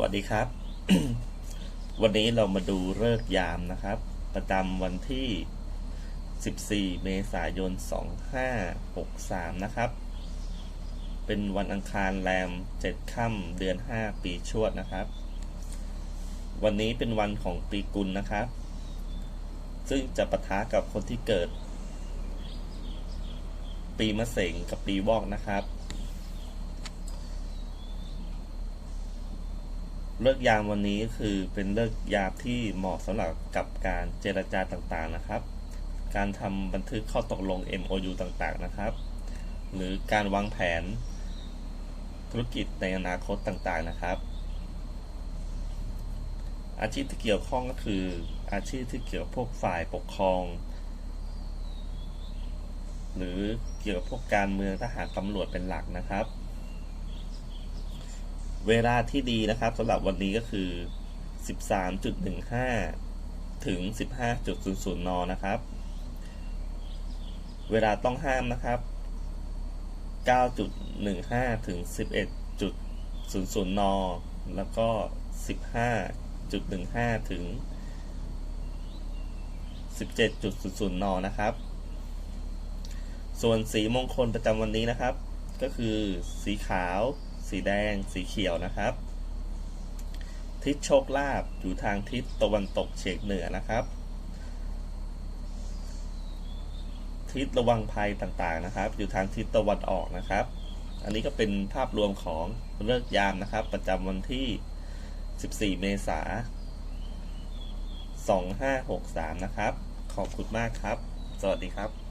วัสดีครับ วันนี้เรามาดูเลิกยามนะครับ ประจำวันที่ 14 เมษายน 2563 นะครับ เป็นวันอังคารแรม 7 ค่ำเดือน 5 ปีชวดนะครับ วันนี้เป็นวันของปีกุลนะครับ ซึ่งจะปะทะกับคนที่เกิด ปีมะเสงกับปีวอกนะครับ เลิกยามวันนี้คือเป็นเลิกยามที่เหมาะสำหรับกับการเจรจาต่างๆนะครับ การทำบันทึกข้อตกลง MOU ต่างๆนะครับ หรือการวางแผนธุรกิจในอนาคตต่างๆนะครับ อาชีพที่เกี่ยวข้องก็คืออาชีพที่เกี่ยวกับพวกฝ่ายปกครอง หรือเกี่ยวกับพวกการเมืองทหารตำรวจเป็นหลักนะครับ เวลาที่ดีนะครับสำหรับวันนี้ก็คือ 13.15 ถึง 15.00 น นะครับ เวลาต้องห้ามนะครับ 9.15 ถึง 11.00 น แล้วก็ 15.15 ถึง 17.00 น นะครับ ส่วนสีมงคลประจำวันนี้นะครับ ก็คือสีขาว สีแดง สีเขียวนะครับ ทิศโชคลาภอยู่ทางทิศตะวันตกเฉียงเหนือนะครับ ทิศระวังภัยต่างๆนะครับ อยู่ทางทิศตะวันออกนะครับ อันนี้ก็เป็นภาพรวมของเลิกยามนะครับ ประจำวันที่ 14 เมษายน2563 นะครับ ขอบคุณมากครับ สวัสดีครับ